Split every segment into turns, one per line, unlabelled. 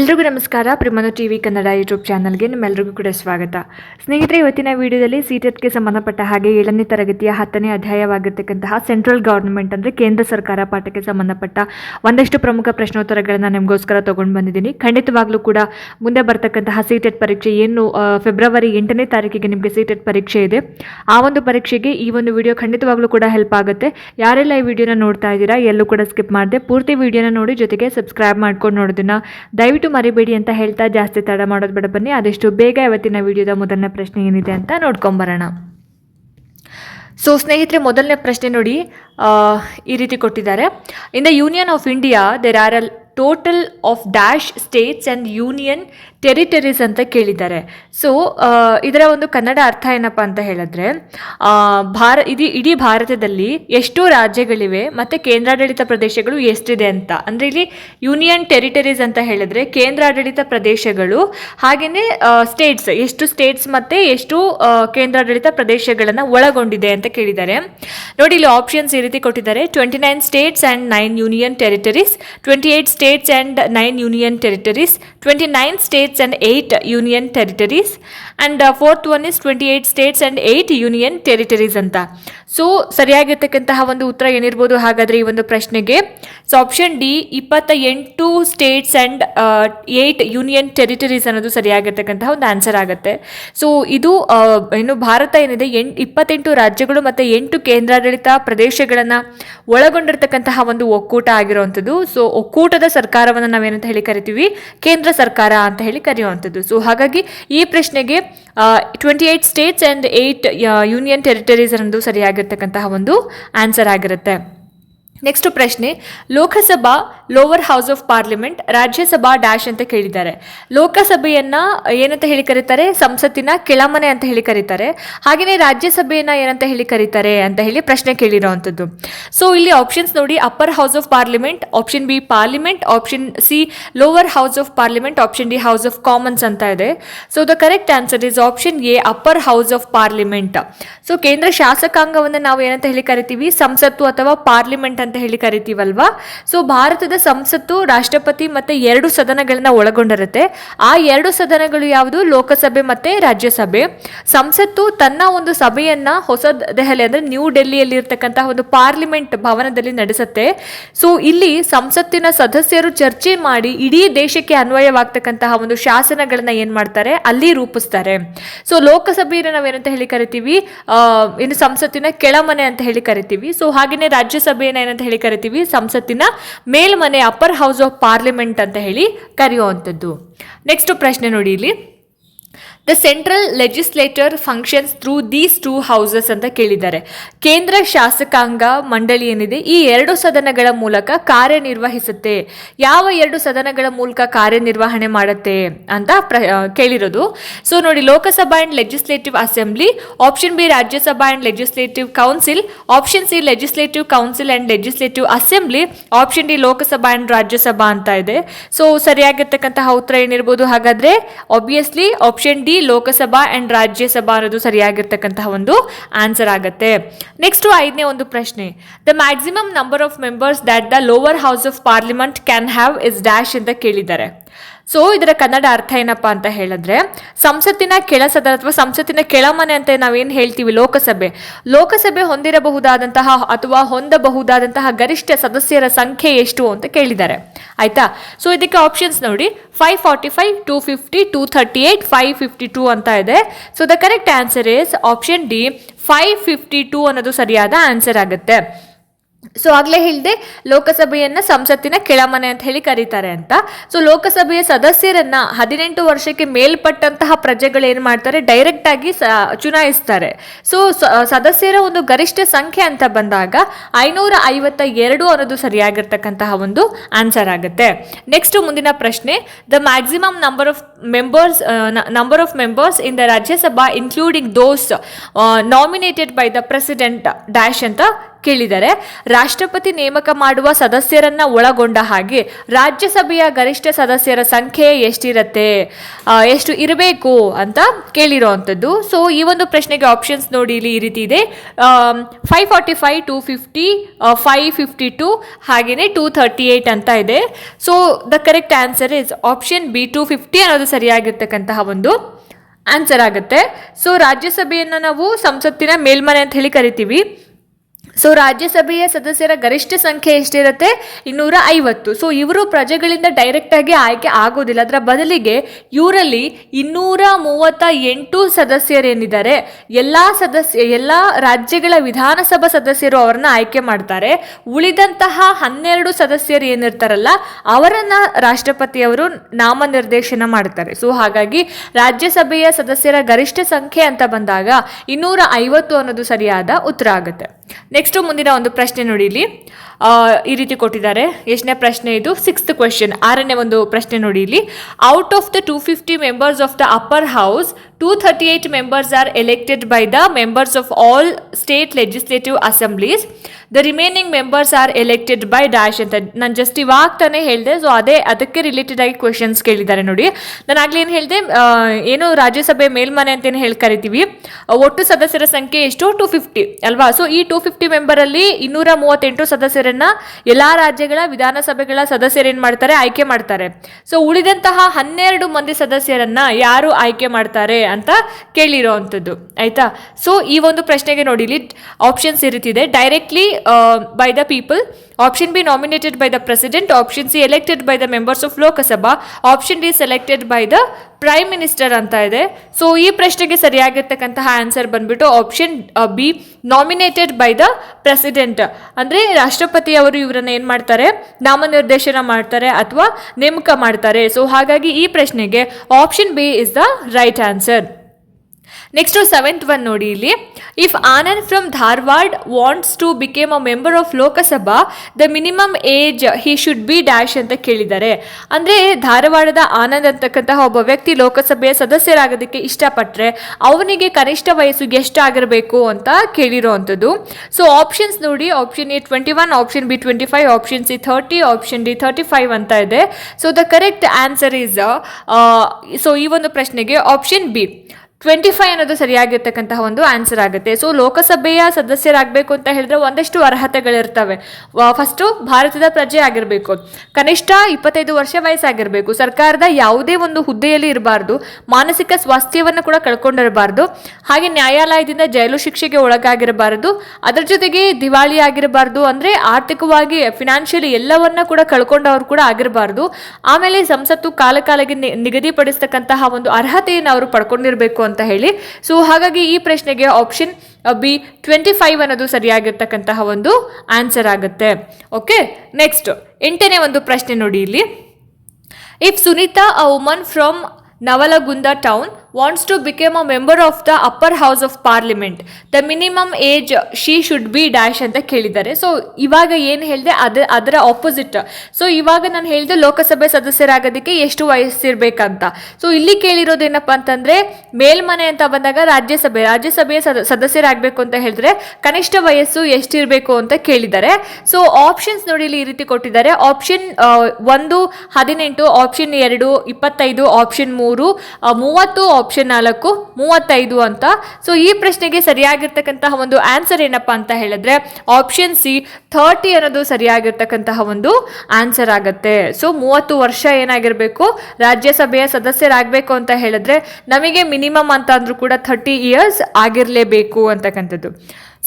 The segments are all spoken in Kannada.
ಎಲ್ರಿಗೂ ನಮಸ್ಕಾರ. ಪ್ರಿಮನು ಟಿ ವಿ ಕನ್ನಡ ಯೂಟ್ಯೂಬ್ ಚಾನಲ್ಗೆ ನಿಮ್ಮೆಲ್ಲರಿಗೂ ಕೂಡ ಸ್ವಾಗತ. ಸ್ನೇಹಿತರೆ, ಇವತ್ತಿನ ವಿಡಿಯೋದಲ್ಲಿ ಸಿಟೆಟ್ಗೆ ಸಂಬಂಧಪಟ್ಟ ಹಾಗೆ ಏಳನೇ ತರಗತಿಯ ಹತ್ತನೇ ಅಧ್ಯಾಯವಾಗಿರ್ತಕ್ಕಂತಹ ಸೆಂಟ್ರಲ್ ಗೌರ್ಮೆಂಟ್ ಅಂದರೆ ಕೇಂದ್ರ ಸರ್ಕಾರ ಪಾಠಕ್ಕೆ ಸಂಬಂಧಪಟ್ಟ ಒಂದಷ್ಟು ಪ್ರಮುಖ ಪ್ರಶ್ನೋತ್ತರಗಳನ್ನು ನಿಮಗೋಸ್ಕರ ತೊಗೊಂಡು ಬಂದಿದ್ದೀನಿ. ಖಂಡಿತವಾಗ್ಲೂ ಕೂಡ ಮುಂದೆ ಬರ್ತಕ್ಕಂತಹ ಸಿಟೆಟ್ ಪರೀಕ್ಷೆ ಏನು ಫೆಬ್ರವರಿ ಎಂಟನೇ ತಾರೀಕಿಗೆ ನಿಮಗೆ ಸಿಟೆಟ್ ಪರೀಕ್ಷೆ ಇದೆ. ಆ ಒಂದು ಪರೀಕ್ಷೆಗೆ ಈ ಒಂದು ವಿಡಿಯೋ ಖಂಡಿತವಾಗ್ಲೂ ಕೂಡ ಹೆಲ್ಪ್ ಆಗುತ್ತೆ. ಯಾರೆಲ್ಲ ಈ ವಿಡಿಯೋನ ನೋಡ್ತಾ ಇದ್ದೀರಾ, ಎಲ್ಲೂ ಕೂಡ ಸ್ಕಿಪ್ ಮಾಡಿದೆ, ಪೂರ್ತಿ ವಿಡಿಯೋನ ನೋಡಿ ಜೊತೆಗೆ ಸಬ್ಸ್ಕ್ರೈಬ್ ಮಾಡ್ಕೊಂಡು ನೋಡೋದನ್ನ ದಯವಿಟ್ಟು ಮರಿಬೇಡಿ ಅಂತ ಹೇಳ್ತಾ ಜಾಸ್ತಿ ತಡ ಮಾಡೋದು ಬೇಡ ಬನ್ನಿ. ಆದಷ್ಟು ಬೇಗ ಇವತ್ತಿನ ವಿಡಿಯೋದ ಮೊದಲನೇ ಪ್ರಶ್ನೆ ಏನಿದೆ ಅಂತ ನೋಡ್ಕೊಂಬರೋಣ. ಸೊ ಸ್ನೇಹಿತರೆ, ಮೊದಲನೇ ಪ್ರಶ್ನೆ ನೋಡಿ ಈ ರೀತಿ ಕೊಟ್ಟಿದ್ದಾರೆ. In the union of India there are all total of dash states and union territories ಅಂತ ಕೇಳಿದ್ದಾರೆ. ಸೊ ಇದರ ಒಂದು ಕನ್ನಡ ಅರ್ಥ ಏನಪ್ಪ ಅಂತ ಹೇಳಿದ್ರೆ ಭಾರ, ಇಡೀ ಇಡೀ ಭಾರತದಲ್ಲಿ ಎಷ್ಟು ರಾಜ್ಯಗಳಿವೆ ಮತ್ತು ಕೇಂದ್ರಾಡಳಿತ ಪ್ರದೇಶಗಳು ಎಷ್ಟಿದೆ ಅಂತ. ಅಂದರೆ ಇಲ್ಲಿ ಯೂನಿಯನ್ ಟೆರಿಟರೀಸ್ ಅಂತ ಹೇಳಿದ್ರೆ ಕೇಂದ್ರಾಡಳಿತ ಪ್ರದೇಶಗಳು ಹಾಗೆಯೇ ಸ್ಟೇಟ್ಸ್ ಎಷ್ಟು ಸ್ಟೇಟ್ಸ್ ಮತ್ತು ಎಷ್ಟು ಕೇಂದ್ರಾಡಳಿತ ಪ್ರದೇಶಗಳನ್ನು ಒಳಗೊಂಡಿದೆ ಅಂತ ಕೇಳಿದ್ದಾರೆ. ನೋಡಿ, ಇಲ್ಲಿ ಆಪ್ಷನ್ಸ್ ಈ ರೀತಿ ಕೊಟ್ಟಿದ್ದಾರೆ. Twenty nine states and nine union territories twenty eight states and nine union territories twenty nine states and eight union territories and fourth one one twenty eight states and eight union territories ಅಂತ. ಸೊ ಸರಿಯಾಗಿರ್ತಕ್ಕಂತಹ ಒಂದು ಉತ್ತರ ಏನಿರ್ಬೋದು? ಹಾಗಾದರೆ ಈ ಒಂದು ಪ್ರಶ್ನೆಗೆ. ಸೊ ಆಪ್ಷನ್ ಡಿ ಇಪ್ಪತ್ತ ಎಂಟು states and eight union territories ಅನ್ನೋದು ಸರಿಯಾಗಿರ್ತಕ್ಕಂತಹ ಒಂದು ಆನ್ಸರ್ ಆಗುತ್ತೆ. ಸೊ ಇದು ಏನು ಭಾರತ ಏನಿದೆ? ಎಂಟು, ಇಪ್ಪತ್ತೆಂಟು ರಾಜ್ಯಗಳು ಮತ್ತು ಎಂಟು ಕೇಂದ್ರಾಡಳಿತ ಪ್ರದೇಶಗಳನ್ನು ಒಳಗೊಂಡಿರ್ತಕ್ಕಂತಹ ಒಂದು ಒಕ್ಕೂಟ ಆಗಿರುವಂಥದ್ದು. ಸೊ ಒಕ್ಕೂಟದ ಸರ್ಕಾರವನ್ನು ನಾವೇನಂತ ಹೇಳಿ ಕರಿತೀವಿ? ಕೇಂದ್ರ ಸರ್ಕಾರ ಅಂತ ಹೇಳಿ ಕರೆಯುವಂಥದ್ದು. ಸೊ ಹಾಗಾಗಿ ಈ ಪ್ರಶ್ನೆಗೆ twenty eight states and eight union territories ಅನ್ನೋದು ಸರಿಯಾಗಿರ್ತಕ್ಕಂತಹ ಒಂದು ಆನ್ಸರ್ ಆಗಿರುತ್ತೆ. ನೆಕ್ಸ್ಟ್ ಪ್ರಶ್ನೆ, Lok Sabha lower house of parliament Rajya Sabha dash ಅಂತ ಕೇಳಿದ್ದಾರೆ. ಲೋಕಸಭೆಯನ್ನ ಏನಂತ ಹೇಳಿ ಕರೀತಾರೆ? ಸಂಸತ್ತಿನ ಕೆಳಮನೆ ಅಂತ ಹೇಳಿ ಕರೀತಾರೆ. ಹಾಗೆಯೇ ರಾಜ್ಯಸಭೆಯನ್ನ ಏನಂತ ಹೇಳಿ ಕರೀತಾರೆ ಅಂತ ಹೇಳಿ ಪ್ರಶ್ನೆ ಕೇಳಿರುವಂಥದ್ದು. ಸೊ ಇಲ್ಲಿ ಆಪ್ಷನ್ಸ್ ನೋಡಿ upper house of parliament option B parliament option C lower house of parliament option D house of commons ಅಂತ ಇದೆ. So the correct answer is option A upper house of parliament so ಕೇಂದ್ರ ಶಾಸಕಾಂಗವನ್ನು ನಾವು ಏನಂತ ಹೇಳಿ ಕರಿತೀವಿ? ಸಂಸತ್ತು ಅಥವಾ ಪಾರ್ಲಿಮೆಂಟ್ ಹೇಳಿ ಕರಿತೀವಲ್ವಾ? ಸೊ ಭಾರತದ ಸಂಸತ್ತು, ರಾಷ್ಟ್ರಪತಿ ಮತ್ತೆ ಎರಡು ಸದನಗಳನ್ನ ಒಳಗೊಂಡಿರುತ್ತೆ. ಆ ಎರಡು ಸದನಗಳು ಯಾವುದು? ಲೋಕಸಭೆ ಮತ್ತೆ ರಾಜ್ಯಸಭೆ. ಸಂಸತ್ತು ತನ್ನ ಒಂದು ಸಭೆಯನ್ನ ಹೊಸ ದೆಹಲಿ ಅಂದ್ರೆ ನ್ಯೂ ಡೆಲ್ಲಿಯಲ್ಲಿ ಇರ್ತಕ್ಕಂತಹ ಒಂದು ಪಾರ್ಲಿಮೆಂಟ್ ಭವನದಲ್ಲಿ ನಡೆಸುತ್ತೆ. ಸೊ ಇಲ್ಲಿ ಸಂಸತ್ತಿನ ಸದಸ್ಯರು ಚರ್ಚೆ ಮಾಡಿ ಇಡೀ ದೇಶಕ್ಕೆ ಅನ್ವಯವಾಗ್ತಕ್ಕಂತಹ ಒಂದು ಶಾಸನಗಳನ್ನ ಏನ್ ಮಾಡ್ತಾರೆ? ಅಲ್ಲಿ ರೂಪಿಸ್ತಾರೆ. ಸೊ ಲೋಕಸಭೆಯನ್ನು ನಾವೇನಂತ ಹೇಳಿ ಕರಿತೀವಿ? ಇನ್ನು ಸಂಸತ್ತಿನ ಕೆಳಮನೆ ಅಂತ ಹೇಳಿ ಕರಿತೀವಿ. ಸೊ ಹಾಗೆಯೇ ರಾಜ್ಯಸಭೆಯನ್ನ ಏನಂತ ಹೇಳಿ ಕರಿತೀವಿ. ಸಂಸತ್ತಿನ ಮೇಲ್ಮನೆ ಅಪ್ಪರ್ ಹೌಸ್ ಆಫ್ ಪಾರ್ಲಿಮೆಂಟ್ ಅಂತ ಹೇಳಿ ಕರೆಯುವಂಥದ್ದು. ನೆಕ್ಸ್ಟ್ ಪ್ರಶ್ನೆ ನೋಡಿ ಇಲ್ಲಿ. The central legislator functions through these two houses ಅಂತ ಕೇಳಿದ್ದಾರೆ. ಕೇಂದ್ರ ಶಾಸಕಾಂಗ ಮಂಡಳಿ ಏನಿದೆ, ಈ ಎರಡು ಸದನಗಳ ಮೂಲಕ ಕಾರ್ಯನಿರ್ವಹಿಸುತ್ತೆ. ಯಾವ ಎರಡು ಸದನಗಳ ಮೂಲಕ ಕಾರ್ಯನಿರ್ವಹಣೆ ಮಾಡುತ್ತೆ ಅಂತ ಪ್ರ ಕೇಳಿರೋದು. ಸೊ ನೋಡಿ, Lok Sabha and legislative assembly option B Rajya Sabha and legislative council option C legislative council and legislative assembly option D Lok Sabha and Rajya Sabha ಅಂತ ಇದೆ. ಸೊ ಸರಿಯಾಗಿರ್ತಕ್ಕಂತಹ ಉತ್ತರ ಏನಿರ್ಬೋದು? ಹಾಗಾದ್ರೆ obviously option D Lok Sabha and Rajya Sabha ಅನ್ನೋದು ಸರಿಯಾಗಿರ್ತಕ್ಕಂತಹ ಒಂದು ಆನ್ಸರ್ ಆಗುತ್ತೆ. ನೆಕ್ಸ್ಟ್ ಐದನೇ ಒಂದು ಪ್ರಶ್ನೆ. The maximum number of members that the lower house of parliament can have is dash ಅಂತ ಕೇಳಿದ್ದಾರೆ. ಸೊ ಇದರ ಕನ್ನಡ ಅರ್ಥ ಏನಪ್ಪ ಅಂತ ಹೇಳಿದ್ರೆ, ಸಂಸತ್ತಿನ ಕೆಳಸದ ಅಥವಾ ಸಂಸತ್ತಿನ ಕೆಳಮನೆ ಅಂತ ನಾವೇನು ಹೇಳ್ತೀವಿ ಲೋಕಸಭೆ? ಲೋಕಸಭೆ ಹೊಂದಿರಬಹುದಾದಂತಹ ಅಥವಾ ಹೊಂದಬಹುದಾದಂತಹ ಗರಿಷ್ಠ ಸದಸ್ಯರ ಸಂಖ್ಯೆ ಎಷ್ಟು ಅಂತ ಕೇಳಿದ್ದಾರೆ. ಆಯ್ತಾ? ಸೊ ಇದಕ್ಕೆ ಆಪ್ಷನ್ಸ್ ನೋಡಿ five forty five two fifty two thirty eight five fifty two ಅಂತ ಇದೆ. So the correct answer is option D five fifty two ಅನ್ನೋದು ಸರಿಯಾದ ಆನ್ಸರ್ ಆಗುತ್ತೆ. ಸೊ ಆಗಲೇ ಹೇಳಿದೆ, ಲೋಕಸಭೆಯನ್ನ ಸಂಸತ್ತಿನ ಕೆಳಮನೆ ಅಂತ ಹೇಳಿ ಕರೀತಾರೆ ಅಂತ. ಸೊ ಲೋಕಸಭೆಯ ಸದಸ್ಯರನ್ನ ಹದಿನೆಂಟು ವರ್ಷಕ್ಕೆ ಮೇಲ್ಪಟ್ಟಂತಹ ಪ್ರಜೆಗಳು ಏನು ಮಾಡ್ತಾರೆ? ಡೈರೆಕ್ಟ್ ಆಗಿ ಚುನಾಯಿಸ್ತಾರೆ. ಸೊ, ಸದಸ್ಯರ ಒಂದು ಗರಿಷ್ಠ ಸಂಖ್ಯೆ ಅಂತ ಬಂದಾಗ ಐನೂರ ಐವತ್ತ ಎರಡು ಅನ್ನೋದು ಸರಿಯಾಗಿರ್ತಕ್ಕಂತಹ ಒಂದು ಆನ್ಸರ್ ಆಗುತ್ತೆ. ನೆಕ್ಸ್ಟ್ ಮುಂದಿನ ಪ್ರಶ್ನೆ the maximum number of members number of members in the Rajya Sabha including those nominated by the president dash ಅಂತ ಕೇಳಿದ್ದಾರೆ ರಾಷ್ಟ್ರಪತಿ ನೇಮಕ ಮಾಡುವ ಸದಸ್ಯರನ್ನ ಒಳಗೊಂಡ ಹಾಗೆ ರಾಜ್ಯಸಭೆಯ ಗರಿಷ್ಠ ಸದಸ್ಯರ ಸಂಖ್ಯೆ ಎಷ್ಟಿರತ್ತೆ? ಎಷ್ಟು ಇರಬೇಕು ಅಂತ ಕೇಳಿರೋವಂಥದ್ದು ಸೊ ಈ ಒಂದು ಪ್ರಶ್ನೆಗೆ ಆಪ್ಷನ್ಸ್ ನೋಡಿ ಇಲ್ಲಿ ಈ ರೀತಿ ಇದೆ. Five forty five two fifty five fifty two ಹಾಗೆಯೇ ಟೂ ಥರ್ಟಿ ಏಯ್ಟ್ ಅಂತ ಇದೆ. So the correct answer is option B two fifty ಅನ್ನೋದು ಸರಿಯಾಗಿರ್ತಕ್ಕಂತಹ ಒಂದು ಆನ್ಸರ್ ಆಗುತ್ತೆ. ಸೊ ರಾಜ್ಯಸಭೆಯನ್ನು ನಾವು ಸಂಸತ್ತಿನ ಮೇಲ್ಮನೆ ಅಂತ ಹೇಳಿ ಕರಿತೀವಿ. ಸೊ ರಾಜ್ಯಸಭೆಯ ಸದಸ್ಯರ ಗರಿಷ್ಠ ಸಂಖ್ಯೆ ಎಷ್ಟಿರುತ್ತೆ? ಇನ್ನೂರ ಐವತ್ತು ಸೊ ಇವರು ಪ್ರಜೆಗಳಿಂದ ಡೈರೆಕ್ಟ್ ಆಗಿ ಆಯ್ಕೆ ಆಗೋದಿಲ್ಲ. ಅದರ ಬದಲಿಗೆ ಇವರಲ್ಲಿ ಇನ್ನೂರ ಮೂವತ್ತ ಎಂಟು ಸದಸ್ಯರೇನಿದ್ದಾರೆ? ಎಲ್ಲ ಸದಸ್ಯ, ಎಲ್ಲ ರಾಜ್ಯಗಳ ವಿಧಾನಸಭಾ ಸದಸ್ಯರು ಅವರನ್ನ ಆಯ್ಕೆ ಮಾಡ್ತಾರೆ. ಉಳಿದಂತಹ ಹನ್ನೆರಡು ಸದಸ್ಯರು ಏನಿರ್ತಾರಲ್ಲ, ಅವರನ್ನ ರಾಷ್ಟ್ರಪತಿಯವರು ನಾಮನಿರ್ದೇಶನ ಮಾಡ್ತಾರೆ. ಸೊ ಹಾಗಾಗಿ ರಾಜ್ಯಸಭೆಯ ಸದಸ್ಯರ ಗರಿಷ್ಠ ಸಂಖ್ಯೆ ಅಂತ ಬಂದಾಗ ಇನ್ನೂರ ಐವತ್ತು ಅನ್ನೋದು ಸರಿಯಾದ ಉತ್ತರ ಆಗುತ್ತೆ. ನೆಕ್ಸ್ಟ್ ಮುಂದಿನ ಒಂದು ಪ್ರಶ್ನೆ ನೋಡಿ ಇಲ್ಲಿ. ಈ ರೀತಿ ಕೊಟ್ಟಿದ್ದಾರೆ. ಎಷ್ಟನೇ ಪ್ರಶ್ನೆ ಇದು? ಸಿಕ್ಸ್ತ್ ಕ್ವೆಶನ್ ಆರನೇ ಒಂದು ಪ್ರಶ್ನೆ ನೋಡಿ ಇಲ್ಲಿ. Out of the two fifty members of the upper house two thirty eight members are elected by the members of all state legislative assemblies the remaining members are elected by dash ಅಂತ ನಾನು ಜಸ್ಟ್ ಇವಾಗ ತಾನೇ ಹೇಳಿದೆ ಸೊ ಅದೇ ಅದಕ್ಕೆ ರಿಲೇಟೆಡ್ ಆಗಿ ಕ್ವೆಶನ್ಸ್ ಕೇಳಿದ್ದಾರೆ ನೋಡಿ. ನಾನು ಆಗ್ಲೇ ಏನು ಹೇಳಿದೆ ಏನು ರಾಜ್ಯಸಭೆ ಮೇಲ್ಮನೆ ಅಂತ ಏನು ಹೇಳಿ ಕರಿತೀವಿ ಒಟ್ಟು ಸದಸ್ಯರ ಸಂಖ್ಯೆ ಎಷ್ಟು? ಟು ಫಿಫ್ಟಿ ಅಲ್ವಾ? ಸೊ ಈ ಟು ಫಿಫ್ಟಿ ಮೆಂಬರಲ್ಲಿ ಇನ್ನೂರ ಮೂವತ್ತೆಂಟು ಸದಸ್ಯರನ್ನ ಎಲ್ಲ ರಾಜ್ಯಗಳ ವಿಧಾನಸಭೆಗಳ ಸದಸ್ಯರು ಏನು ಮಾಡ್ತಾರೆ? ಆಯ್ಕೆ ಮಾಡ್ತಾರೆ. ಸೊ ಉಳಿದಂತಹ ಹನ್ನೆರಡು ಮಂದಿ ಸದಸ್ಯರನ್ನ ಯಾರು ಆಯ್ಕೆ ಮಾಡ್ತಾರೆ ಅಂತ ಕೇಳಿರೋ ಅಂಥದ್ದು ಆಯಿತಾ? ಸೊ ಈ ಒಂದು ಪ್ರಶ್ನೆಗೆ ನೋಡಿ ಇಲ್ಲಿ ಆಪ್ಷನ್ಸ್ ಇರುತ್ತಿದೆ. ರೀತಿ ಇದೆ by by the people option B nominated by the president option C elected by the members of Lok Sabha option D selected by the prime minister ಅಂತ ಇದೆ ಸೊ ಈ ಪ್ರಶ್ನೆಗೆ ಸರಿಯಾಗಿರ್ತಕ್ಕಂತಹ ಆನ್ಸರ್ ಬಂದ್ಬಿಟ್ಟು option B nominated by the president ಅಂದರೆ ರಾಷ್ಟ್ರಪತಿಯವರು ಇವರನ್ನ ಏನು ಮಾಡ್ತಾರೆ? ನಾಮನಿರ್ದೇಶನ ಮಾಡ್ತಾರೆ ಅಥವಾ ನೇಮಕ ಮಾಡ್ತಾರೆ. ಸೊ ಹಾಗಾಗಿ ಈ ಪ್ರಶ್ನೆಗೆ option B is the right answer next seventh one ನೋಡಿ ಇಲ್ಲಿ. If Anand from Dharwad wants to became a member of Lok Sabha the minimum age he should be dash ಅಂತ ಕೇಳಿದ್ದಾರೆ. ಅಂದರೆ ಧಾರವಾಡದ ಆನಂದ್ ಅಂತಕ್ಕಂತಹ ಒಬ್ಬ ವ್ಯಕ್ತಿ ಲೋಕಸಭೆಯ ಸದಸ್ಯರಾಗೋದಕ್ಕೆ ಇಷ್ಟಪಟ್ಟರೆ ಅವನಿಗೆ ಕನಿಷ್ಠ ವಯಸ್ಸು ಎಷ್ಟಾಗಿರಬೇಕು ಅಂತ ಕೇಳಿರೋ ಅಂಥದ್ದು ಸೊ ಆಪ್ಷನ್ಸ್ ನೋಡಿ option A twenty one option B twenty five option C thirty option D thirty five ಅಂತ ಇದೆ. So the correct answer is so ಈ ಒಂದು ಪ್ರಶ್ನೆಗೆ ಆಪ್ಷನ್ ಬಿ ಟ್ವೆಂಟಿ ಫೈವ್ ಅನ್ನೋದು ಸರಿಯಾಗಿರ್ತಕ್ಕಂತಹ ಒಂದು ಆನ್ಸರ್ ಆಗುತ್ತೆ. ಸೊ ಲೋಕಸಭೆಯ ಸದಸ್ಯರಾಗಬೇಕು ಅಂತ ಹೇಳಿದ್ರೆ ಒಂದಷ್ಟು ಅರ್ಹತೆಗಳಿರ್ತವೆ. ಫಸ್ಟು ಭಾರತದ ಪ್ರಜೆ ಆಗಿರಬೇಕು. ಕನಿಷ್ಠ ಇಪ್ಪತ್ತೈದು ವರ್ಷ ವಯಸ್ಸಾಗಿರಬೇಕು. ಸರ್ಕಾರದ ಯಾವುದೇ ಒಂದು ಹುದ್ದೆಯಲ್ಲಿ ಇರಬಾರ್ದು. ಮಾನಸಿಕ ಸ್ವಾಸ್ಥ್ಯವನ್ನು ಕೂಡ ಕಳ್ಕೊಂಡಿರಬಾರ್ದು. ಹಾಗೆ ನ್ಯಾಯಾಲಯದಿಂದ ಜೈಲು ಶಿಕ್ಷೆಗೆ ಒಳಗಾಗಿರಬಾರದು. ಅದರ ಜೊತೆಗೆ ದಿವಾಳಿ ಆಗಿರಬಾರ್ದು ಅಂದರೆ ಆರ್ಥಿಕವಾಗಿ ಫಿನಾನ್ಷಿಯಲಿ ಎಲ್ಲವನ್ನ ಕೂಡ ಕಳ್ಕೊಂಡವರು ಕೂಡ ಆಗಿರಬಾರ್ದು. ಆಮೇಲೆ ಸಂಸತ್ತು ಕಾಲಕಾಲಕ್ಕೆ ನಿಗದಿಪಡಿಸ್ತಕ್ಕಂತಹ ಒಂದು ಅರ್ಹತೆಯನ್ನು ಅವರು ಪಡ್ಕೊಂಡಿರಬೇಕು ಅಂತ ಹೇಳಿ. ಸೊ ಹಾಗಾಗಿ ಈ ಪ್ರಶ್ನೆಗೆ ಆಪ್ಷನ್ ಬಿ ಟ್ವೆಂಟಿ ಫೈವ್ ಅನ್ನೋದು ಸರಿಯಾಗಿರ್ತಕ್ಕಂತಹ ಒಂದು ಆನ್ಸರ್ ಆಗುತ್ತೆ. ಓಕೆ ನೆಕ್ಸ್ಟ್ ಎಂಟನೇ ಒಂದು ಪ್ರಶ್ನೆ ನೋಡಿ ಇಲ್ಲಿ. If Sunita a woman from Navalgund town wants to became a member of the upper house of parliament the minimum age she should be dash ಅಂತ ಕೇಳಿದ್ದಾರೆ. ಸೊ ಇವಾಗ ಏನು ಹೇಳಿದೆ ಅದ, ಅದರ ಆಪೋಸಿಟ್ ಸೊ ಇವಾಗ ನಾನು ಹೇಳಿದೆ ಲೋಕಸಭೆ ಸದಸ್ಯರಾಗೋದಕ್ಕೆ ಎಷ್ಟು ವಯಸ್ಸಿರ್ಬೇಕಂತ. ಸೊ ಇಲ್ಲಿ ಕೇಳಿರೋದೇನಪ್ಪ ಅಂತಂದರೆ, ಮೇಲ್ಮನೆ ಅಂತ ಬಂದಾಗ ರಾಜ್ಯಸಭೆ, ರಾಜ್ಯಸಭೆಯ ಸದ, ಸದಸ್ಯರಾಗಬೇಕು ಅಂತ ಹೇಳಿದ್ರೆ ಕನಿಷ್ಠ ವಯಸ್ಸು ಎಷ್ಟಿರಬೇಕು ಅಂತ ಕೇಳಿದ್ದಾರೆ. ಸೊ ಆಪ್ಷನ್ಸ್ ನೋಡಿ ಇಲ್ಲಿ ಈ ರೀತಿ ಕೊಟ್ಟಿದ್ದಾರೆ. ಆಪ್ಷನ್ ಒಂದು, ಹದಿನೆಂಟು ಆಪ್ಷನ್ ಎರಡು, ಇಪ್ಪತ್ತೈದು ಆಪ್ಷನ್ ಮೂರು ಮೂವತ್ತು ಆಪ್ಷನ್ ನಾಲ್ಕು, ಮೂವತ್ತೈದು ಅಂತ. ಸೊ ಈ ಪ್ರಶ್ನೆಗೆ ಸರಿಯಾಗಿರ್ತಕ್ಕಂತಹ ಒಂದು ಆನ್ಸರ್ ಏನಪ್ಪ ಅಂತ ಹೇಳಿದ್ರೆ ಆಪ್ಷನ್ ಸಿ ಥರ್ಟಿ ಅನ್ನೋದು ಸರಿಯಾಗಿರ್ತಕ್ಕಂತಹ ಒಂದು ಆನ್ಸರ್ ಆಗುತ್ತೆ. ಸೊ ಮೂವತ್ತು ವರ್ಷ ಏನಾಗಿರಬೇಕು, ರಾಜ್ಯಸಭೆಯ ಸದಸ್ಯರಾಗಬೇಕು ಅಂತ ಹೇಳಿದ್ರೆ, ನಮಗೆ ಮಿನಿಮಮ್ ಅಂತ ಅಂದ್ರೂ ಕೂಡ ಥರ್ಟಿ ಇಯರ್ಸ್ ಆಗಿರಲೇಬೇಕು ಅಂತಕ್ಕಂಥದ್ದು.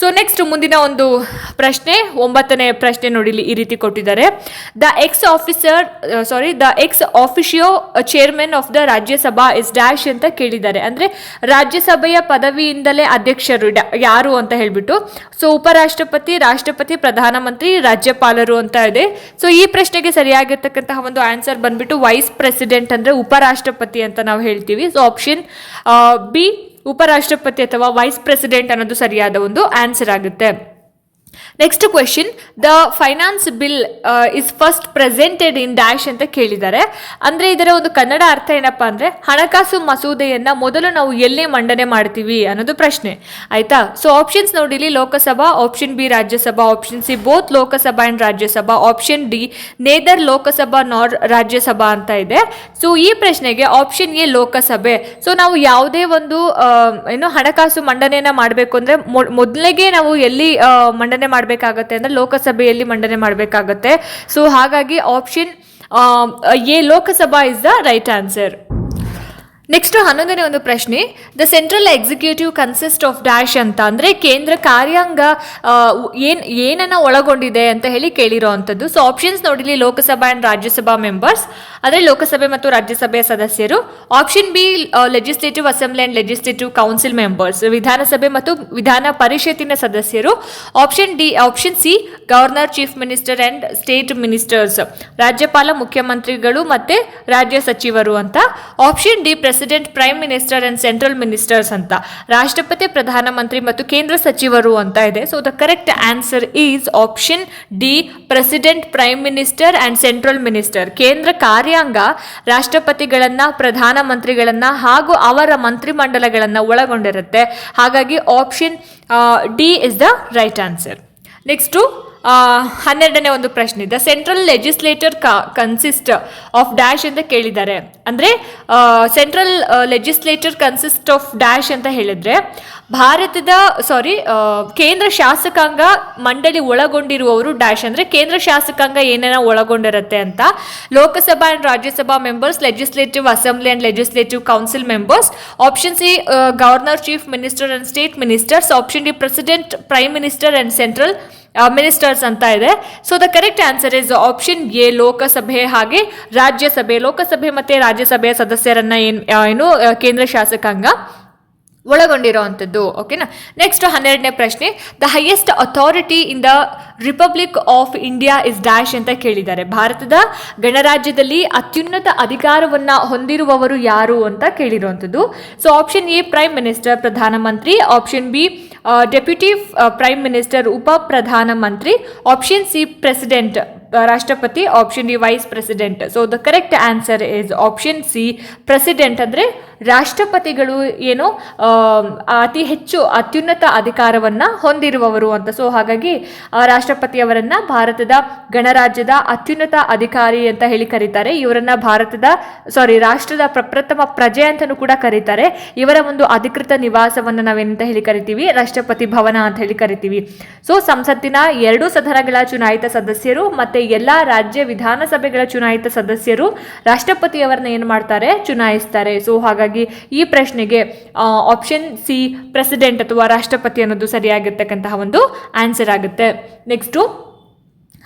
ಸೊ ನೆಕ್ಸ್ಟ್ ಮುಂದಿನ ಒಂದು ಪ್ರಶ್ನೆ, ಒಂಬತ್ತನೇ ಪ್ರಶ್ನೆ ನೋಡಿ ಈ ರೀತಿ ಕೊಟ್ಟಿದ್ದಾರೆ. The ex officer sorry the ex officio chairman of the Rajya Sabha is dash ಅಂತ ಕೇಳಿದ್ದಾರೆ. ಅಂದರೆ ರಾಜ್ಯಸಭೆಯ ಪದವಿಯಿಂದಲೇ ಅಧ್ಯಕ್ಷರು ಯಾರು ಅಂತ ಹೇಳ್ಬಿಟ್ಟು. ಸೊ ಉಪರಾಷ್ಟ್ರಪತಿ, ರಾಷ್ಟ್ರಪತಿ, ಪ್ರಧಾನಮಂತ್ರಿ, ರಾಜ್ಯಪಾಲರು ಅಂತ ಇದೆ. ಸೊ ಈ ಪ್ರಶ್ನೆಗೆ ಸರಿಯಾಗಿರ್ತಕ್ಕಂತಹ ಒಂದು ಆನ್ಸರ್ ಬಂದ್ಬಿಟ್ಟು ವೈಸ್ ಪ್ರೆಸಿಡೆಂಟ್ ಅಂದರೆ ಉಪರಾಷ್ಟ್ರಪತಿ ಅಂತ ನಾವು ಹೇಳ್ತೀವಿ. ಸೊ ಆಪ್ಷನ್ ಬಿ ಉಪರಾಷ್ಟ್ರಪತಿ ಅಥವಾ ವೈಸ್ ಪ್ರೆಸಿಡೆಂಟ್ ಅನ್ನೋದು ಸರಿಯಾದ ಒಂದು ಆನ್ಸರ್ ಆಗುತ್ತೆ. Next question the finance bill is first presented in dash ಅಂತ ಕೇಳಿದ್ದಾರೆ. ಅಂದ್ರೆ ಇದರ ಒಂದು ಕನ್ನಡ ಅರ್ಥ ಏನಪ್ಪಾ ಅಂದ್ರೆ ಹಣಕಾಸು ಮಸೂದೆಯನ್ನ ಮೊದಲು ನಾವು ಎಲ್ಲಿ ಮಂಡನೆ ಮಾಡ್ತೀವಿ ಅನ್ನೋದು ಪ್ರಶ್ನೆ. ಆಯ್ತಾ? ಸೊ ಆಪ್ಷನ್ಸ್ ನೋಡಿ ಇಲ್ಲಿ Lok Sabha option B Rajya Sabha option C both Lok Sabha and Rajya Sabha option D neither Lok Sabha nor Rajya Sabha ಅಂತ ಇದೆ. ಸೊ ಈ ಪ್ರಶ್ನೆಗೆ ಆಪ್ಷನ್ ಎ ಲೋಕಸಭೆ. ಸೊ ನಾವು ಯಾವುದೇ ಒಂದು ಏನು ಹಣಕಾಸು ಮಂಡನೆಯನ್ನ ಮಾಡಬೇಕು ಅಂದ್ರೆ ಮೊದಲಿಗೆ ನಾವು ಎಲ್ಲಿ ಆ, ಮಂಡನೆ ಮಾಡಬೇಕಾಗತ್ತೆ ಅಂದ್ರೆ ಲೋಕಸಭೆಯಲ್ಲಿ ಮಂಡನೆ ಮಾಡಬೇಕಾಗತ್ತೆ. ಸೊ ಹಾಗಾಗಿ option A Lok Sabha is the right answer next ಹನ್ನೊಂದನೇ ಒಂದು ಪ್ರಶ್ನೆ the central executive consist of dash ಅಂತ ಅಂದರೆ ಕೇಂದ್ರ ಕಾರ್ಯಾಂಗ ಏನು ಏನ್, ಏನನ್ನ ಒಳಗೊಂಡಿದೆ ಅಂತ ಹೇಳಿ ಕೇಳಿರೋ ಅಂಥದ್ದು. ಸೊ ಆಪ್ಷನ್ಸ್ ನೋಡಿಲಿ ಲೋಕಸಭಾ ಆ್ಯಂಡ್ ರಾಜ್ಯಸಭಾ ಮೆಂಬರ್ಸ್ ಅಂದರೆ ಲೋಕಸಭೆ ಮತ್ತು ರಾಜ್ಯಸಭೆಯ ಸದಸ್ಯರು. Option B legislative assembly and legislative council members Vidhana Sabha ಮತ್ತು ವಿಧಾನ ಪರಿಷತ್ತಿನ ಸದಸ್ಯರು. Option D option C governor chief minister and state ministers ರಾಜ್ಯಪಾಲ, ಮುಖ್ಯಮಂತ್ರಿಗಳು ಮತ್ತೆ ರಾಜ್ಯ ಸಚಿವರು ಅಂತ. Option D president prime minister and central ministers ಅಂತ. ರಾಷ್ಟ್ರಪತಿ, ಪ್ರಧಾನಮಂತ್ರಿ ಮತ್ತು ಕೇಂದ್ರ ಸಚಿವರು ಅಂತ ಇದೆ. So the correct answer is option D president prime minister and central minister ಕೇಂದ್ರ ಕಾರ್ಯಾಂಗ ರಾಷ್ಟ್ರಪತಿಗಳನ್ನ, ಪ್ರಧಾನಮಂತ್ರಿಗಳನ್ನ ಹಾಗೂ ಅವರ ಮಂತ್ರಿಮಂಡಲಗಳನ್ನ ಒಳಗೊಂಡಿರುತ್ತೆ. ಹಾಗಾಗಿ option D is the right answer next ಹನ್ನೆರಡನೇ ಒಂದು ಪ್ರಶ್ನೆ. ಇದೆ central legislator consist of dash ಅಂತ ಕೇಳಿದ್ದಾರೆ. ಅಂದರೆ central legislator consist of dash ಅಂತ ಹೇಳಿದ್ರೆ, ಭಾರತದ ಸಾರಿ ಕೇಂದ್ರ ಶಾಸಕಾಂಗ ಮಂಡಳಿ ಒಳಗೊಂಡಿರುವವರು ಡ್ಯಾಶ್ ಅಂದರೆ ಕೇಂದ್ರ ಶಾಸಕಾಂಗ ಏನೇನ ಒಳಗೊಂಡಿರುತ್ತೆ ಅಂತ Lok Sabha and Rajya Sabha members legislative assembly and legislative council members option C governor chief minister and state ministers option D president prime minister and central ministers ಅಂತ ಇದೆ. So the correct answer is option A Lok Sabha ಹಾಗೆ ರಾಜ್ಯಸಭೆ. ಲೋಕಸಭೆ ಮತ್ತೆ ರಾಜ್ಯಸಭೆಯ ಸದಸ್ಯರನ್ನ ಏನ್ ಏನು ಕೇಂದ್ರ ಶಾಸಕಾಂಗ ಒಳಗೊಂಡಿರುವಂಥದ್ದು. ಓಕೆನಾ ನೆಕ್ಸ್ಟ್ ಹನ್ನೆರಡನೇ ಪ್ರಶ್ನೆ. The highest authority in the republic of India is dash ಅಂತ ಕೇಳಿದ್ದಾರೆ. ಭಾರತದ ಗಣರಾಜ್ಯದಲ್ಲಿ ಅತ್ಯುನ್ನತ ಅಧಿಕಾರವನ್ನ ಹೊಂದಿರುವವರು ಯಾರು ಅಂತ ಕೇಳಿರುವಂಥದ್ದು. So option A prime minister ಪ್ರಧಾನಮಂತ್ರಿ option B deputy prime minister ಉಪ ಪ್ರಧಾನಮಂತ್ರಿ ಆಪ್ಷನ್ ಸಿ ಪ್ರೆಸಿಡೆಂಟ್ ರಾಷ್ಟ್ರಪತಿ option D vice president so the correct answer is option C president ಅಂದರೆ ರಾಷ್ಟ್ರಪತಿಗಳು ಏನು ಅತಿ ಹೆಚ್ಚು ಅತ್ಯುನ್ನತ ಅಧಿಕಾರವನ್ನು ಹೊಂದಿರುವವರು ಅಂತ. ಸೊ ಹಾಗಾಗಿ ರಾಷ್ಟ್ರಪತಿಯವರನ್ನು ಭಾರತದ ಗಣರಾಜ್ಯದ ಅತ್ಯುನ್ನತ ಅಧಿಕಾರಿ ಅಂತ ಹೇಳಿ ಕರೀತಾರೆ. ಇವರನ್ನು ಭಾರತದ ಸಾರಿ ರಾಷ್ಟ್ರದ ಪ್ರಪ್ರಥಮ ಪ್ರಜೆ ಅಂತಲೂ ಕೂಡ ಕರೀತಾರೆ. ಇವರ ಒಂದು ಅಧಿಕೃತ ನಿವಾಸವನ್ನು ನಾವೇನಂತ ಹೇಳಿ ಕರಿತೀವಿ ರಾಷ್ಟ್ರಪತಿ ಭವನ ಅಂತ ಹೇಳಿ ಕರಿತೀವಿ. ಸೊ ಸಂಸತ್ತಿನ ಎರಡು ಸದನಗಳ ಚುನಾಯಿತ ಸದಸ್ಯರು ಮತ್ತೆ ಎಲ್ಲಾ ರಾಜ್ಯ ವಿಧಾನಸಭೆಗಳ ಚುನಾಯಿತ ಸದಸ್ಯರು ರಾಷ್ಟ್ರಪತಿಯವರನ್ನ ಏನು ಮಾಡ್ತಾರೆ? ಚುನಾಯಿಸ್ತಾರೆ. ಸೊ ಹಾಗಾಗಿ ಈ ಪ್ರಶ್ನೆಗೆ ಆಪ್ಷನ್ ಸಿ ಪ್ರೆಸಿಡೆಂಟ್ ಅಥವಾ ರಾಷ್ಟ್ರಪತಿ ಅನ್ನೋದು ಸರಿಯಾಗಿರ್ತಕ್ಕಂತಹ ಒಂದು ಆನ್ಸರ್ ಆಗುತ್ತೆ. ನೆಕ್ಸ್ಟು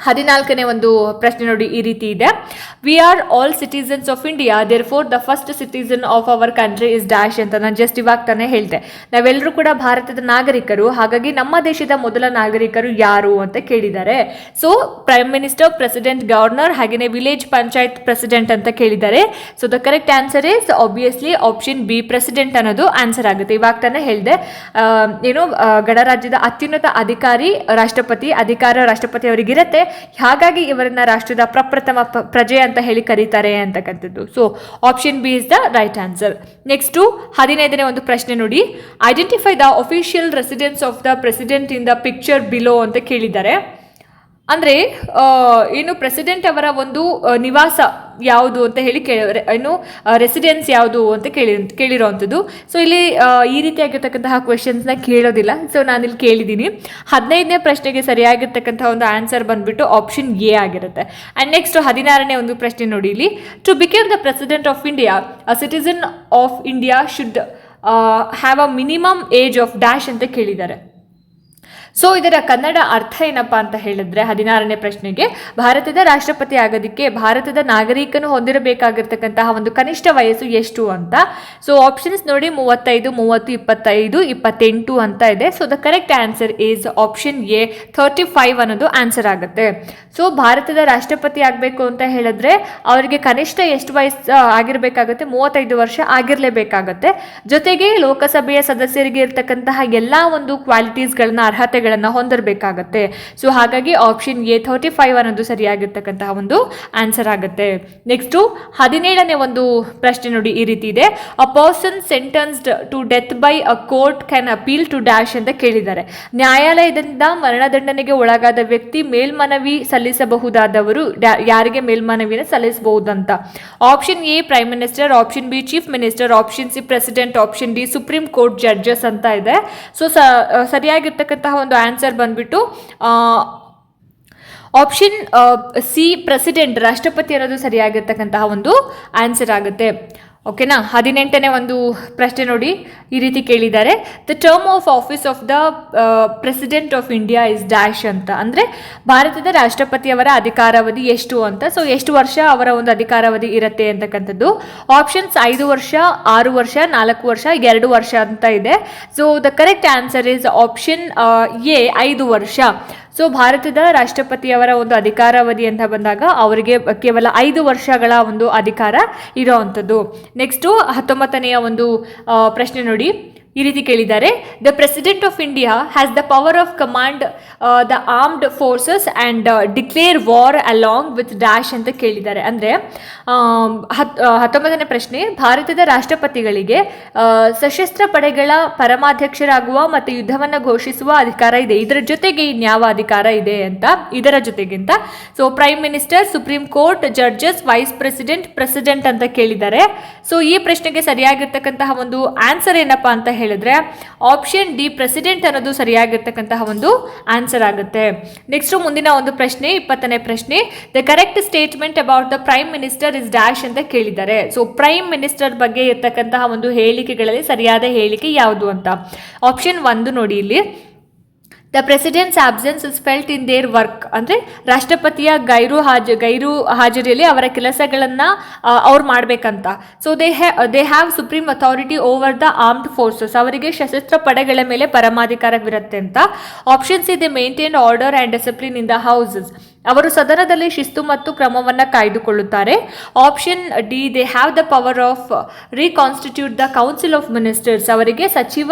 ಹದಿನಾಲ್ಕನೇ ಒಂದು ಪ್ರಶ್ನೆ ನೋಡಿ ಈ ರೀತಿ ಇದೆ. We are all citizens of India therefore the first citizen of our country is dash ಅಂತ ನಾನು ಜಸ್ಟ್ ಇವಾಗ ತಾನೇ ಹೇಳಿದೆ. ನಾವೆಲ್ಲರೂ ಕೂಡ ಭಾರತದ ನಾಗರಿಕರು, ಹಾಗಾಗಿ ನಮ್ಮ ದೇಶದ ಮೊದಲ ನಾಗರಿಕರು ಯಾರು ಅಂತ ಕೇಳಿದ್ದಾರೆ. So prime minister president governor ಹಾಗೆಯೇ ವಿಲೇಜ್ ಪಂಚಾಯತ್ ಪ್ರೆಸಿಡೆಂಟ್ ಅಂತ ಕೇಳಿದ್ದಾರೆ. So the correct answer is obviously option B president ಅನ್ನೋದು ಆನ್ಸರ್ ಆಗುತ್ತೆ. ಇವಾಗ ತಾನೇ ಹೇಳಿದೆ. ಏನು ಗಣರಾಜ್ಯದ ಅತ್ಯುನ್ನತ ಅಧಿಕಾರಿ, ರಾಷ್ಟ್ರಪತಿ, ಅಧಿಕಾರ ರಾಷ್ಟ್ರಪತಿ ಅವರಿಗಿರುತ್ತೆ. ಹಾಗಾಗಿ ಇವರನ್ನ ರಾಷ್ಟ್ರದ ಪ್ರಪ್ರಥಮ ಪ್ರಜೆ ಅಂತ ಹೇಳಿ ಕರೀತಾರೆ ಅಂತಕ್ಕಂಥದ್ದು. So option B is the right answer next ಹದಿನೈದನೇ ಒಂದು ಪ್ರಶ್ನೆ ನೋಡಿ. Identify the official residence of the president in the picture below ಅಂತ ಕೇಳಿದ್ದಾರೆ. ಅಂದರೆ ಏನು ಪ್ರೆಸಿಡೆಂಟ್ ಅವರ ಒಂದು ನಿವಾಸ ಯಾವುದು ಅಂತ ಹೇಳಿ ಕೇಳ ಏನು ರೆಸಿಡೆನ್ಸ್ ಯಾವುದು ಅಂತ ಕೇಳಿ, ಕೇಳಿರೋವಂಥದ್ದು. ಸೊ ಇಲ್ಲಿ ಈ ರೀತಿಯಾಗಿರ್ತಕ್ಕಂತಹ ಕ್ವೆಶನ್ಸ್ನ ಕೇಳೋದಿಲ್ಲ. ಸೊ ಇಲ್ಲಿ ಕೇಳಿದ್ದೀನಿ. ಹದಿನೈದನೇ ಪ್ರಶ್ನೆಗೆ ಸರಿಯಾಗಿರ್ತಕ್ಕಂಥ ಒಂದು ಆನ್ಸರ್ ಬಂದುಬಿಟ್ಟು ಆಪ್ಷನ್ ಎ ಆಗಿರುತ್ತೆ. ಆ್ಯಂಡ್ ನೆಕ್ಸ್ಟ್ ಹದಿನಾರನೇ ಒಂದು ಪ್ರಶ್ನೆ ನೋಡಿ ಇಲ್ಲಿ. To became the president of India a citizen of India should have a minimum age of dash ಅಂತ ಕೇಳಿದ್ದಾರೆ. ಸೊ ಇದರ ಕನ್ನಡ ಅರ್ಥ ಏನಪ್ಪಾ ಅಂತ ಹೇಳಿದ್ರೆ ಹದಿನಾರನೇ ಪ್ರಶ್ನೆಗೆ, ಭಾರತದ ರಾಷ್ಟ್ರಪತಿ ಆಗೋದಕ್ಕೆ ಭಾರತದ ನಾಗರಿಕನು ಹೊಂದಿರಬೇಕಾಗಿರ್ತಕ್ಕಂತಹ ಒಂದು ಕನಿಷ್ಠ ವಯಸ್ಸು ಎಷ್ಟು ಅಂತ? ಸೊ ಆಪ್ಷನ್ಸ್ ನೋಡಿ ಮೂವತ್ತೈದು, ಮೂವತ್ತು, ಇಪ್ಪತ್ತೈದು, ಇಪ್ಪತ್ತೆಂಟು ಅಂತ ಇದೆ. So the correct answer is option A thirty five ಅನ್ನೋದು ಆನ್ಸರ್ ಆಗುತ್ತೆ. ಸೊ ಭಾರತದ ರಾಷ್ಟ್ರಪತಿ ಆಗಬೇಕು ಅಂತ ಹೇಳಿದ್ರೆ ಅವರಿಗೆ ಕನಿಷ್ಠ ಎಷ್ಟು ವಯಸ್ಸು ಆಗಿರಬೇಕಾಗುತ್ತೆ? ಮೂವತ್ತೈದು ವರ್ಷ ಆಗಿರಲೇಬೇಕಾಗುತ್ತೆ. ಜೊತೆಗೆ ಲೋಕಸಭೆಯ ಸದಸ್ಯರಿಗೆ ಇರ್ತಕ್ಕಂತಹ ಎಲ್ಲ ಒಂದು ಕ್ವಾಲಿಟೀಸ್ಗಳನ್ನ ಅರ್ಹತೆಗಳನ್ನ ಪಡೆಗಳನ್ನು ಹೊಂದಿರಬೇಕಾಗತ್ತೆ. ಸೊ ಹಾಗಾಗಿ ಆಪ್ಷನ್ ಎ ಥರ್ಟಿ ಫೈವ್ ಅನ್ನೋದು ಸರಿಯಾಗಿರ್ತಕ್ಕಂತಹ ಒಂದು ಆನ್ಸರ್ ಆಗುತ್ತೆ. ನೆಕ್ಸ್ಟು ಹದಿನೇಳನೇ ಒಂದು ಪ್ರಶ್ನೆ ನೋಡಿ ಈ ರೀತಿ ಇದೆ. A person sentenced to death by a court can appeal to dash ಅಂತ ಕೇಳಿದ್ದಾರೆ. ನ್ಯಾಯಾಲಯದಿಂದ ಮರಣದಂಡನೆಗೆ ಒಳಗಾದ ವ್ಯಕ್ತಿ ಮೇಲ್ಮನವಿ ಸಲ್ಲಿಸಬಹುದಾದವರು ಯಾರಿಗೆ ಮೇಲ್ಮನವಿನ ಸಲ್ಲಿಸಬಹುದಂತ? Option A prime minister option B chief minister option C president option D supreme court judges ಅಂತ ಇದೆ. ಸೊ ಸರಿಯಾಗಿರ್ತಕ್ಕಂತಹ ಒಂದು ಆನ್ಸರ್ ಬಂದ್ಬಿಟ್ಟು ಆಪ್ಷನ್ ಸಿ ಪ್ರೆಸಿಡೆಂಟ್ ರಾಷ್ಟ್ರಪತಿ ಅನ್ನೋದು ಸರಿಯಾಗಿರ್ತಕ್ಕಂತಹ ಒಂದು ಆನ್ಸರ್ ಆಗುತ್ತೆ. ಓಕೆನಾ? ಹದಿನೆಂಟನೇ ಒಂದು ಪ್ರಶ್ನೆ ನೋಡಿ, ಈ ರೀತಿ ಕೇಳಿದ್ದಾರೆ. The term of office of the president of India is dash ಅಂತ. ಅಂದರೆ ಭಾರತದ ರಾಷ್ಟ್ರಪತಿಯವರ ಅಧಿಕಾರಾವಧಿ ಎಷ್ಟು ಅಂತ. ಸೊ ಎಷ್ಟು ವರ್ಷ ಅವರ ಒಂದು ಅಧಿಕಾರಾವಧಿ ಇರುತ್ತೆ ಅಂತಕ್ಕಂಥದ್ದು? ಆಪ್ಷನ್ಸ್ ಐದು ವರ್ಷ, ಆರು ವರ್ಷ, ನಾಲ್ಕು ವರ್ಷ ಎರಡು ವರ್ಷ ಅಂತ ಇದೆ. So the correct answer is option A ಐದು ವರ್ಷ. ಸೊ ಭಾರತದ ರಾಷ್ಟ್ರಪತಿಯವರ ಒಂದು ಅಧಿಕಾರಾವಧಿ ಅಂತ ಬಂದಾಗ ಅವರಿಗೆ ಕೇವಲ ಐದು ವರ್ಷಗಳ ಒಂದು ಅಧಿಕಾರ ಇರೋವಂಥದ್ದು. ನೆಕ್ಸ್ಟು ಹತ್ತೊಂಬತ್ತನೆಯ ಒಂದು ಪ್ರಶ್ನೆ ನೋಡಿ. ಈ ರೀತಿ ಕೇಳಿದ್ದಾರೆ the president of India has the power of command the armed forces and declare war along with dash ಅಂತ ಕೇಳಿದ್ದಾರೆ. ಅಂದರೆ ಹತ್ ಹತ್ತೊಂಬತ್ತನೇ ಪ್ರಶ್ನೆ, ಭಾರತದ ರಾಷ್ಟ್ರಪತಿಗಳಿಗೆ ಸಶಸ್ತ್ರ ಪಡೆಗಳ ಪರಮಾಧ್ಯಕ್ಷರಾಗುವ ಮತ್ತು ಯುದ್ಧವನ್ನು ಘೋಷಿಸುವ ಅಧಿಕಾರ ಇದೆ. ಇದರ ಜೊತೆಗೆ ಇನ್ಯಾವ ಅಧಿಕಾರ ಇದೆ ಅಂತ, ಇದರ ಜೊತೆಗಿಂತ. So prime minister supreme court judges vice president president ಅಂತ ಕೇಳಿದ್ದಾರೆ. ಸೊ ಈ ಪ್ರಶ್ನೆಗೆ ಸರಿಯಾಗಿರ್ತಕ್ಕಂತಹ ಒಂದು ಆನ್ಸರ್ ಏನಪ್ಪಾ ಅಂತ ಹೇಳಿದ್ರೆ ಆಪ್ಷನ್ ಡಿ ಪ್ರೆಸಿಡೆಂಟ್ ಅನ್ನೋದು ಸರಿಯಾಗಿರ್ತಕ್ಕಂತಹ ಒಂದು ಆನ್ಸರ್ ಆಗುತ್ತೆ. ನೆಕ್ಸ್ಟ್ ಮುಂದಿನ ಒಂದು ಪ್ರಶ್ನೆ, ಇಪ್ಪತ್ತನೇ ಪ್ರಶ್ನೆ the correct statement about the prime minister is dash ಅಂತ ಕೇಳಿದ್ದಾರೆ. ಸೊ ಪ್ರೈಮ್ ಮಿನಿಸ್ಟರ್ ಬಗ್ಗೆ ಇರ್ತಕ್ಕಂತಹ ಒಂದು ಹೇಳಿಕೆಗಳಲ್ಲಿ ಸರಿಯಾದ ಹೇಳಿಕೆ ಯಾವುದು ಅಂತ? ಆಪ್ಷನ್ ಒಂದು ನೋಡಿ ಇಲ್ಲಿ. The president's absence is felt in their work ಅಂದರೆ ರಾಷ್ಟ್ರಪತಿಯ ಗೈರು ಹಾಜ, ಗೈರು ಹಾಜರಿಯಲ್ಲಿ ಅವರ ಕೆಲಸಗಳನ್ನು ಅವ್ರು ಮಾಡಬೇಕಂತ. So they ha they have supreme authority over the armed forces ಅವರಿಗೆ ಸಶಸ್ತ್ರ ಪಡೆಗಳ ಮೇಲೆ ಪರಮಾಧಿಕಾರವಿರುತ್ತೆ ಅಂತ. Options C they maintain order and discipline in the houses ಅವರು ಸದನದಲ್ಲಿ ಶಿಸ್ತು ಮತ್ತು ಕ್ರಮವನ್ನು ಕಾಯ್ದುಕೊಳ್ಳುತ್ತಾರೆ. Option D they have the power of reconstitute the council of ministers ಅವರಿಗೆ ಸಚಿವ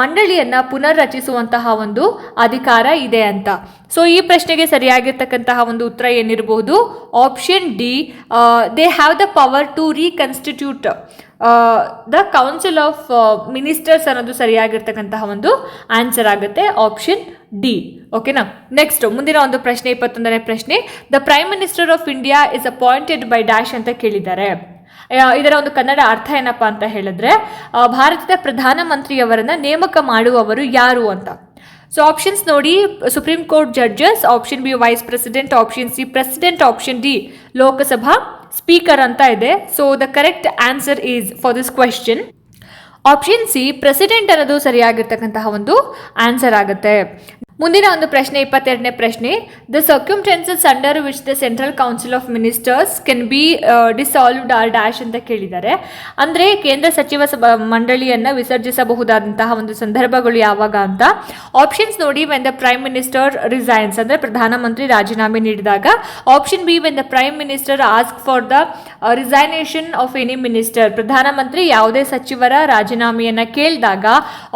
ಮಂಡಳಿಯನ್ನು ಪುನರ್ ರಚಿಸುವಂತಹ ಒಂದು ಅಧಿಕಾರ ಇದೆ ಅಂತ. ಸೊ ಈ ಪ್ರಶ್ನೆಗೆ ಸರಿಯಾಗಿರ್ತಕ್ಕಂತಹ ಒಂದು ಉತ್ತರ ಏನಿರಬಹುದು option D they have the power to reconstitute the council of ministers ಅನ್ನೋದು ಸರಿಯಾಗಿರ್ತಕ್ಕಂತಹ ಒಂದು ಆನ್ಸರ್ ಆಗುತ್ತೆ ಆಪ್ಷನ್ ಡಿ ಓಕೆನಾ ನೆಕ್ಸ್ಟ್ ಮುಂದಿನ ಒಂದು ಪ್ರಶ್ನೆ, ಇಪ್ಪತ್ತೊಂದನೇ ಪ್ರಶ್ನೆ. The prime minister of India is appointed by dash ಅಂತ ಕೇಳಿದ್ದಾರೆ. ಇದರ ಒಂದು ಕನ್ನಡ ಅರ್ಥ ಏನಪ್ಪಾ ಅಂತ ಹೇಳಿದ್ರೆ ಭಾರತದ ಪ್ರಧಾನಮಂತ್ರಿಯವರನ್ನ ನೇಮಕ ಮಾಡುವವರು ಯಾರು ಅಂತ. ಸೊ ಆಪ್ಷನ್ಸ್ ನೋಡಿ supreme court judges option B vice president option C president option D Lok Sabha speaker ಅಂತ ಇದೆ. So the correct answer is for this question option C president ಅನ್ನೋದು ಸರಿಯಾಗಿರ್ತಕ್ಕಂತಹ ಒಂದು ಆನ್ಸರ್ ಆಗುತ್ತೆ. ಮುಂದಿನ ಒಂದು ಪ್ರಶ್ನೆ, ಇಪ್ಪತ್ತೆರಡನೇ ಪ್ರಶ್ನೆ. The circumstances under which the central council of ministers can be dissolved are dash ಅಂತ ಕೇಳಿದ್ದಾರೆ. ಅಂದರೆ ಕೇಂದ್ರ ಸಚಿವ ಮಂಡಳಿಯನ್ನು ವಿಸರ್ಜಿಸಬಹುದಾದಂತಹ ಒಂದು ಸಂದರ್ಭಗಳು ಯಾವಾಗ ಅಂತ. ಆಪ್ಷನ್ಸ್ ನೋಡಿ when the prime minister resigns ಅಂದರೆ ಪ್ರಧಾನಮಂತ್ರಿ ರಾಜೀನಾಮೆ ನೀಡಿದಾಗ. Option B when the prime minister ask for the resignation of any minister ಪ್ರಧಾನಮಂತ್ರಿ ಯಾವುದೇ ಸಚಿವರ ರಾಜೀನಾಮೆಯನ್ನು ಕೇಳಿದಾಗ.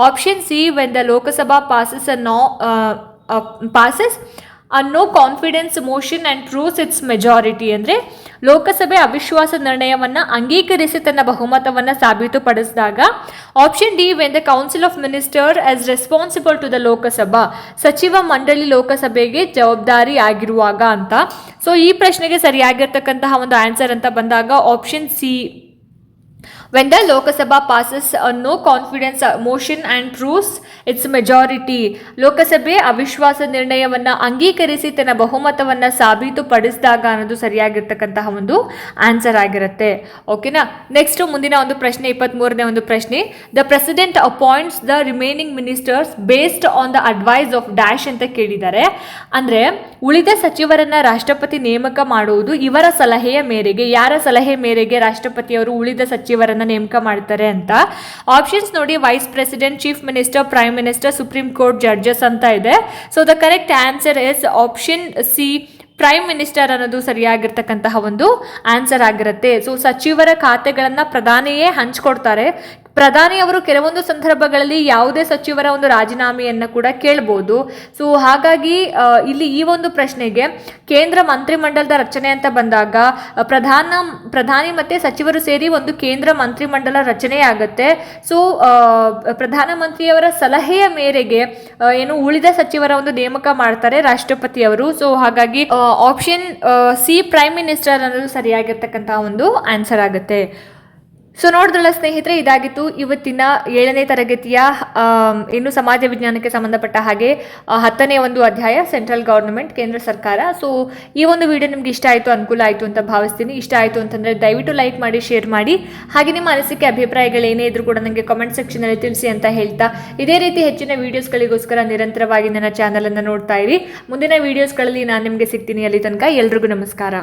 Option C when the Lok Sabha passes a no passes a no confidence motion and proves its majority ಅಂದರೆ ಲೋಕಸಭೆ ಅವಿಶ್ವಾಸ ನಿರ್ಣಯವನ್ನು ಅಂಗೀಕರಿಸಿ ತನ್ನ ಬಹುಮತವನ್ನು ಸಾಬೀತುಪಡಿಸಿದಾಗ option D when the council of minister is responsible to the Lok Sabha ಸಚಿವ ಮಂಡಳಿ ಲೋಕಸಭೆಗೆ ಜವಾಬ್ದಾರಿ ಆಗಿರುವಾಗ ಅಂತ. ಸೊ ಈ ಪ್ರಶ್ನೆಗೆ ಸರಿಯಾಗಿರ್ತಕ್ಕಂತಹ ಒಂದು ಆನ್ಸರ್ ಅಂತ ಬಂದಾಗ option C when the Lok Sabha passes no confidence motion and proves its majority Lok Sabha ಅವಿಶ್ವಾಸ ನಿರ್ಣಯವನ್ನ ಅಂಗೀಕರಿಸಿ ತನ್ನ ಬಹುಮತವನ್ನ ಸಾಬೀತುಪಡಿಸಿದಾಗ ಅನ್ನೋದು ಸರಿಯಾಗಿರ್ತಕ್ಕಂತಹ ಒಂದು ಆನ್ಸರ್ ಆಗಿರುತ್ತೆ. ಓಕೆನಾ ನೆಕ್ಸ್ಟ್ ಮುಂದಿನ ಒಂದು ಪ್ರಶ್ನೆ ಇಪ್ಪತ್ತ್ಮೂರನೇ ಒಂದು ಪ್ರಶ್ನೆ. The president appoints the remaining ministers based on the advice of dash ಅಂತ ಕೇಳಿದ್ದಾರೆ. ಅಂದ್ರೆ, ಉಳಿದ ಸಚಿವರನ್ನ ರಾಷ್ಟ್ರಪತಿ ನೇಮಕ ಮಾಡುವುದು ಇವರ ಸಲಹೆಯ ಮೇರೆಗೆ, ಯಾರ ಸಲಹೆ ಮೇರೆಗೆ ರಾಷ್ಟ್ರಪತಿಯವರು ಉಳಿದ ಸಚಿವರನ್ನ ನೇಮಕ ಮಾಡ್ತಾರೆ ಅಂತ. ಆಪ್ಷನ್ಸ್ ನೋಡಿ vice president chief minister prime minister supreme court judges ಅಂತ ಇದೆ. So the correct answer is option C prime minister ಅನ್ನೋದು ಸರಿಯಾಗಿರ್ತಕ್ಕಂತಹ ಒಂದು ಆನ್ಸರ್ ಆಗಿರುತ್ತೆ. ಸೊ ಸಚಿವರ ಖಾತೆಗಳನ್ನು ಪ್ರಧಾನಿಯೇ ಹಂಚ್ಕೊಡ್ತಾರೆ. ಪ್ರಧಾನಿ ಅವರು ಕೆಲವೊಂದು ಸಂದರ್ಭಗಳಲ್ಲಿ ಯಾವುದೇ ಸಚಿವರ ಒಂದು ರಾಜೀನಾಮೆಯನ್ನು ಕೂಡ ಕೇಳ್ಬೋದು. ಸೊ ಹಾಗಾಗಿ ಇಲ್ಲಿ ಈ ಒಂದು ಪ್ರಶ್ನೆಗೆ ಕೇಂದ್ರ ಮಂತ್ರಿಮಂಡಲದ ರಚನೆ ಅಂತ ಬಂದಾಗ ಪ್ರಧಾನ, ಪ್ರಧಾನಿ ಮತ್ತೆ ಸಚಿವರು ಸೇರಿ ಒಂದು ಕೇಂದ್ರ ಮಂತ್ರಿಮಂಡಲ ರಚನೆ ಆಗುತ್ತೆ ಸೊ ಪ್ರಧಾನಮಂತ್ರಿಯವರ ಸಲಹೆಯ ಮೇರೆಗೆ ಏನು ಉಳಿದ ಸಚಿವರ ಒಂದು ನೇಮಕ ಮಾಡ್ತಾರೆ ರಾಷ್ಟ್ರಪತಿ ಅವರು. ಸೊ ಹಾಗಾಗಿ ಆಪ್ಷನ್ ಸಿ ಪ್ರೈಮ್ ಮಿನಿಸ್ಟರ್ ಅನ್ನೋದು ಸರಿಯಾಗಿರ್ತಕ್ಕಂತಹ ಒಂದು ಆನ್ಸರ್ ಆಗುತ್ತೆ. ಸೊ ನೋಡಿದ್ರಲ್ಲ ಸ್ನೇಹಿತರೆ, ಇದಾಗಿತ್ತು ಇವತ್ತಿನ ಏಳನೇ ತರಗತಿಯ ಇನ್ನು ಸಮಾಜ ವಿಜ್ಞಾನಕ್ಕೆ ಸಂಬಂಧಪಟ್ಟ ಹಾಗೆ ಹತ್ತನೇ ಒಂದು ಅಧ್ಯಾಯ ಸೆಂಟ್ರಲ್ ಗೌರ್ಮೆಂಟ್ ಕೇಂದ್ರ ಸರ್ಕಾರ. ಸೊ ಈ ಒಂದು ವಿಡಿಯೋ ನಿಮ್ಗೆ ಇಷ್ಟ ಆಯಿತು, ಅನುಕೂಲ ಆಯಿತು ಅಂತ ಭಾವಿಸ್ತೀನಿ. ಇಷ್ಟ ಆಯಿತು ಅಂತಂದರೆ ದಯವಿಟ್ಟು ಲೈಕ್ ಮಾಡಿ, ಶೇರ್ ಮಾಡಿ. ಹಾಗೆ ನಿಮ್ಮ ಅನಿಸಿಕೆ, ಅಭಿಪ್ರಾಯಗಳು ಏನೇ ಇದ್ರೂ ಕೂಡ ನನಗೆ ಕಾಮೆಂಟ್ ಸೆಕ್ಷನಲ್ಲಿ ತಿಳಿಸಿ ಅಂತ ಹೇಳ್ತಾ, ಇದೇ ರೀತಿ ಹೆಚ್ಚಿನ ವೀಡಿಯೋಸ್ಗಳಿಗೋಸ್ಕರ ನಿರಂತರವಾಗಿ ನನ್ನ ಚಾನಲನ್ನು ನೋಡ್ತಾ ಇರಿ. ಮುಂದಿನ ವೀಡಿಯೋಸ್ಗಳಲ್ಲಿ ನಾನು ನಿಮಗೆ ಸಿಗ್ತೀನಿ ಅಲ್ಲಿ ತನಕ. ಎಲ್ರಿಗೂ ನಮಸ್ಕಾರ.